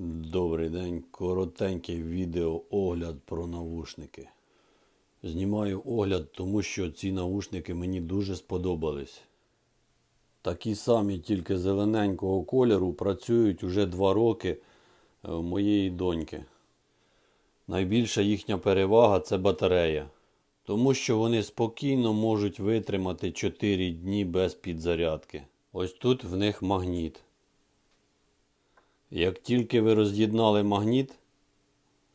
Добрий день, коротенький відео огляд про навушники. Знімаю огляд, тому що ці навушники мені дуже сподобались. Такі самі, тільки зелененького кольору, працюють уже 2 роки е, в моєї доньки. Найбільша їхня перевага це батарея, тому що вони спокійно можуть витримати 4 дні без підзарядки. Ось тут в них магніт. Як тільки ви роз'єднали магніт,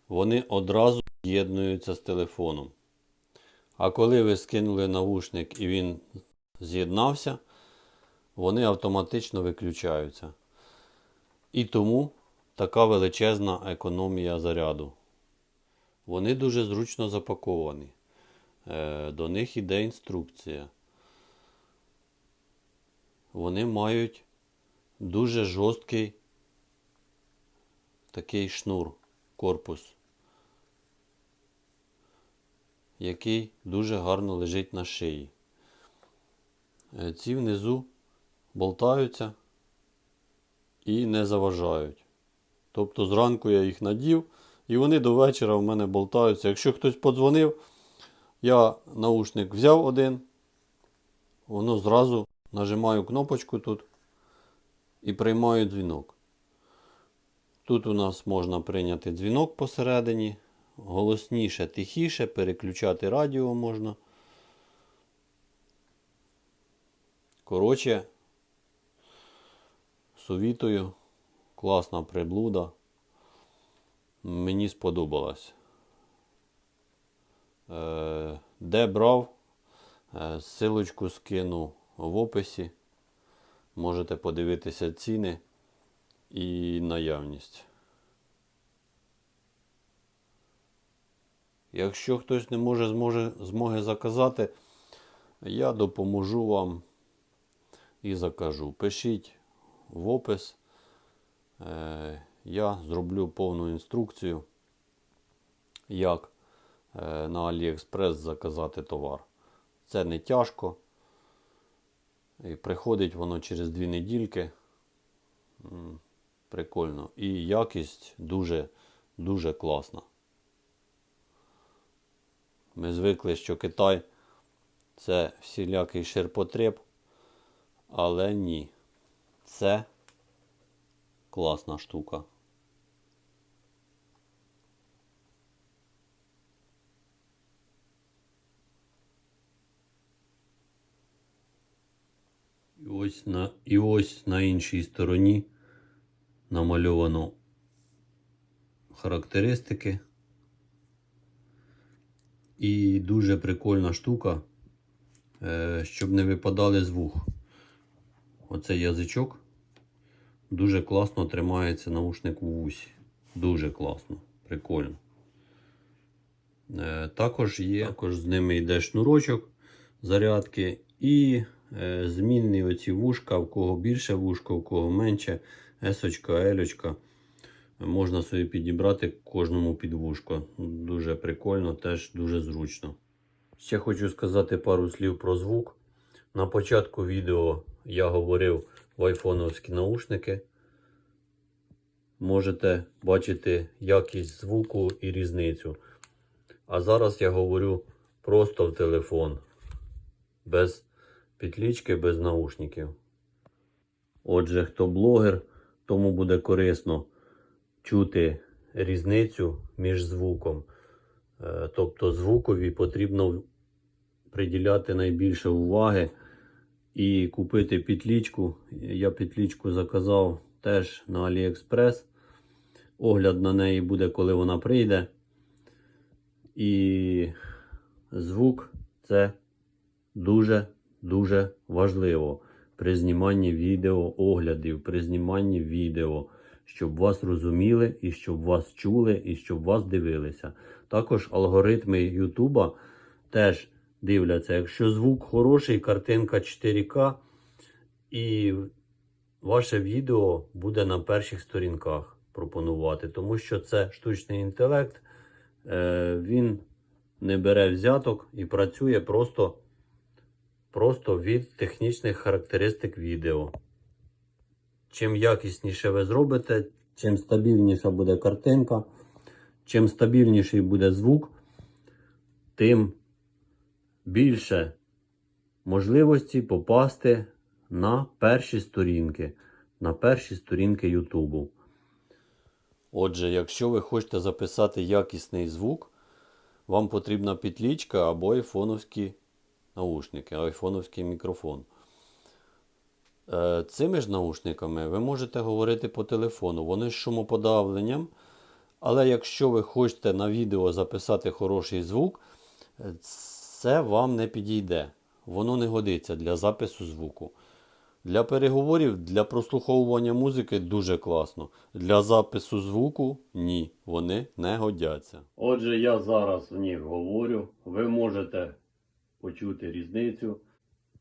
вони одразу з'єднуються з телефоном. А коли ви скинули навушник і він з'єднався, вони автоматично виключаються. І тому така величезна економія заряду. Вони дуже зручно запаковані. Е, До них іде інструкція. Вони мають дуже жорсткий такий шнур, корпус, який дуже гарно лежить на шиї. Е, Ці внизу болтаються і не заважають. Тобто зранку я їх надів, і вони до вечора в мене болтаються. Якщо хтось подзвонив, я наушник взяв один, воно зразу нажимаю кнопочку тут і приймаю дзвінок. Тут у нас можна прийняти дзвінок посередині, голосніше, тихіше, переключати радіо можна. Коротше, совітую, класна приблуда. Мені сподобалась. Е, Де брав? Е, Силочку скину в описі. Можете подивитися ціни і наявність. Якщо хтось не може зможе, змоги заказати, я допоможу вам і закажу. Пишіть в опис. Е, я зроблю повну інструкцію, як е, на AliExpress заказати товар. Це не тяжко. І приходить воно через дві недільки. Прикольно. І якість дуже, дуже класна. Ми звикли, що Китай це всілякий ширпотреб, але ні. Це класна штука. І ось на, і ось на іншій стороні намальовано характеристики. І дуже прикольна штука, е, щоб не випадали з вух. Оцей язичок дуже класно тримається наушник у вусі. Дуже класно, прикольно. Е, Також є, також з ними йде шнурочок зарядки і е, змінні оці вушка, в кого більше вушка, в кого менше. Есочка, елючка. Можна собі підібрати кожному під вушко. Дуже прикольно, теж дуже зручно. Ще хочу сказати пару слів про звук. На початку відео я говорив в айфоновські наушники. Можете бачити якість звуку і різницю. А зараз я говорю просто в телефон. Без підлічки, без наушників. Отже, хто блогер, тому буде корисно чути різницю між звуком. Е, Тобто звукові потрібно приділяти найбільше уваги і купити петлічку. Я петлічку заказав теж на AliExpress. Огляд на неї буде, коли вона прийде. І звук це дуже-дуже важливо при зніманні відео оглядів, при зніманні відео, щоб вас розуміли, і щоб вас чули, і щоб вас дивилися. Також алгоритми Ютуба теж дивляться. Якщо звук хороший, картинка 4К, і ваше відео буде на перших сторінках пропонувати, тому що це штучний інтелект, е, він не бере взяток і працює просто просто від технічних характеристик відео. Чим якісніше ви зробите, чим стабільніша буде картинка, чим стабільніший буде звук, тим більше можливості попасти на перші сторінки, на перші сторінки Ютубу. Отже, якщо ви хочете записати якісний звук, вам потрібна петлічка або айфоновські наушники, айфоновський мікрофон. Е, Цими ж наушниками ви можете говорити по телефону. Вони з шумоподавленням. Але якщо ви хочете на відео записати хороший звук, е, це вам не підійде. Воно не годиться для запису звуку. Для переговорів, для прослуховування музики дуже класно. Для запису звуку ні, вони не годяться. Отже, я зараз в них говорю. Ви можете почути різницю.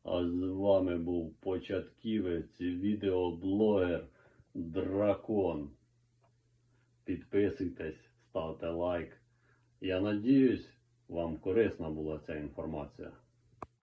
А з вами був початківець, відеоблогер Дракон. Підписуйтесь, ставте лайк. Я надіюсь, вам корисна була ця інформація.